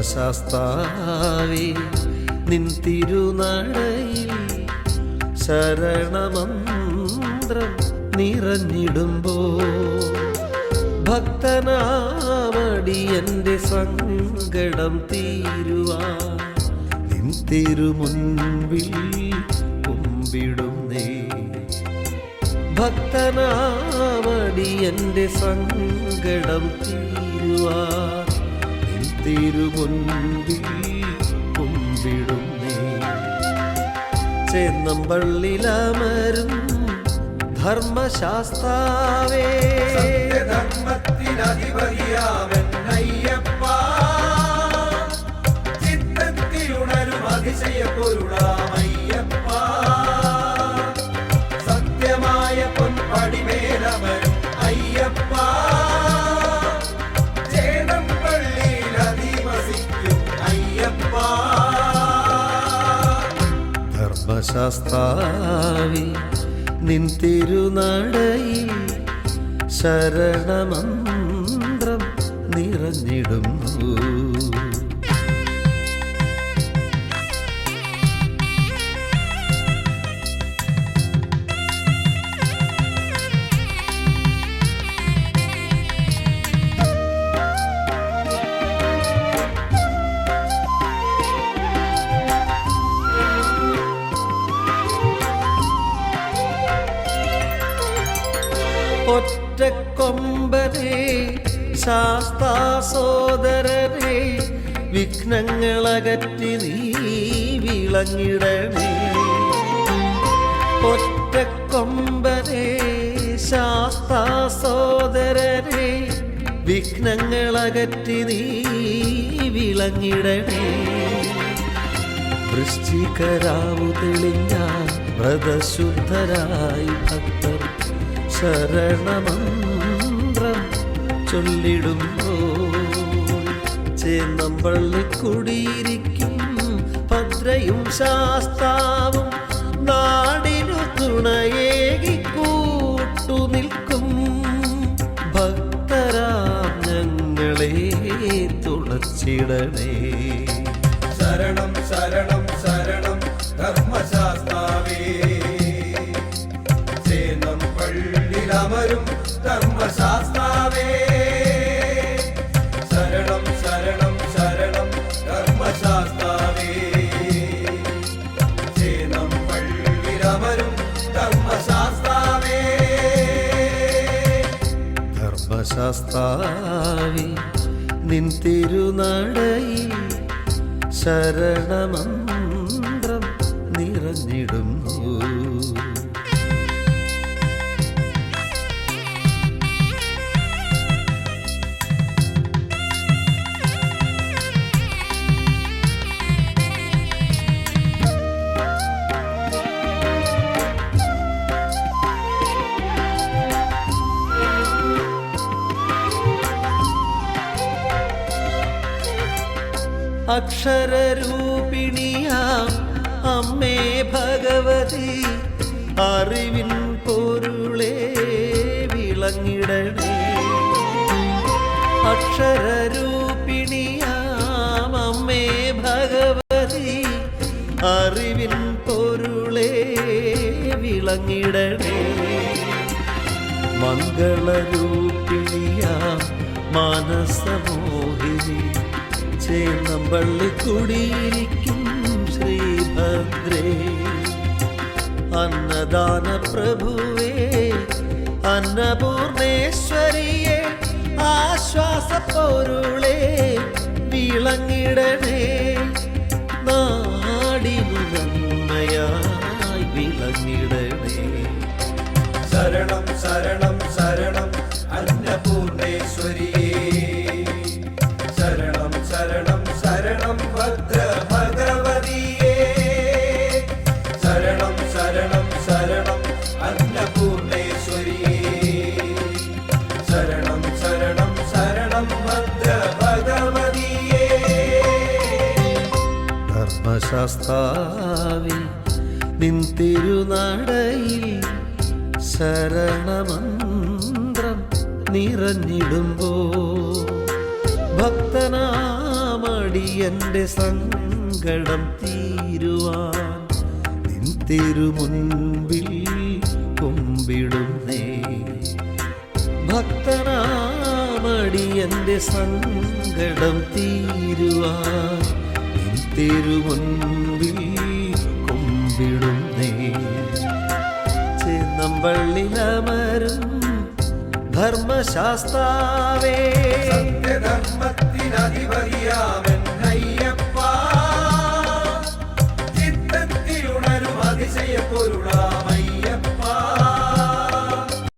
ധർമ്മശാസ്താവേ നിൻ തിരുനടയിൽ ശരണമന്ത്രം നിറഞ്ഞിടുമ്പോ ഭക്തനാമടി എന്റെ സങ്കടം തീരുവാ നിൻ തിരുമുൻപിൽ കുമ്പിടുന്നേ. ഭക്തനാമടി എന്റെ സങ്കടം തീരുവാ തിരുമുൻപിൽ കുമ്പിടുന്നേ. ചെന്നമ്പള്ളിലമരും ധർമ്മശാസ്താവേ. ധർമ്മത്തിനധിപതിയാവൻ അയ്യപ്പ. ചിത്തത്തിലുണരും അതിശയ പൊരുളാമയ്യപ്പ ധർമ്മശാസ്താവേ നിൻ തിരുനടയിൽ ശരണമന്ത്രം നിറഞ്ഞിടുന്നു. ഒറ്റക്കൊമ്പനെ ശാസ്താ സോദരനെ വിഘ്നങ്ങളകറ്റി നീ വിളങ്ങിടണേ. ഒറ്റക്കൊമ്പനെ ശാസ്താ സോദരനെ വിഘ്നങ്ങളകറ്റി നീ വിളങ്ങിടണേ. വൃശ്ചികരാവു തെളിഞ്ഞ വ്രതശുദ്ധരായി ഭക്തർ ശരണമന്ത്രം ചൊല്ലിടുമ്പോൾ ചേന്നമ്പള്ളി കുടിയിരിക്കും ഭദ്രയും ശാസ്താവും നാടിനു തുണയേകി കൂട്ടു നിൽക്കും. ഭക്തരാം ഞങ്ങളെ തുളച്ചിടണേ. ശരണം ശരണം ശരണം ധർമ്മശാസ്താവേ. ചേന്നം പള്ളിലമരും ധർമ്മശാസ്താവേ. ധർമ്മശാസ്താവി നിൻ തിരുനടയിൽ ശരണമന്ത്രം നിറഞ്ഞിടുന്നു. അക്ഷരരൂപിണിയാം. അമ്മേ ഭഗവതി അറിവിൻ പൊരുളേ വിളങ്ങിടണേ. അക്ഷരരൂപിണിയാം. അമ്മേ ഭഗവതി അറിവിൻ പൊരുളേ വിളങ്ങിടണേ. മംഗളരൂപിണിയാം. മാനസമോഹിനി ചേന്നമ്പള്ളി കുടിയിരിക്കും ശ്രീഭദ്രേ. അന്നദാന പ്രഭുവേ അന്നപൂർണേശ്വരിയെ ആശ്വാസ പൊരുളേ വിളങ്ങിടണേ. നാടിനു ധർമ്മശാസ്താവി നിൻ തിരുനടയിൽ ശരണമന്ത്രം നിറഞ്ഞിടുമ്പോ ഭക്തനാമടി അടിയന്റെ സങ്കടം തീരുവാൻ നിൻ തിരുമുൻപിൽ കുമ്പിടുന്നേ. ഭക്തനാമടിയന്റെ സങ്കടം തീരുവാൻ നിൻ തിരുമുൻപിൽ കുമ്പിടുന്നേ. ചേന്നമ്പള്ളിലമരും ധർമ്മശാസ്താവേ. സത്യധർമ്മത്തിനധിപതിയാമൻ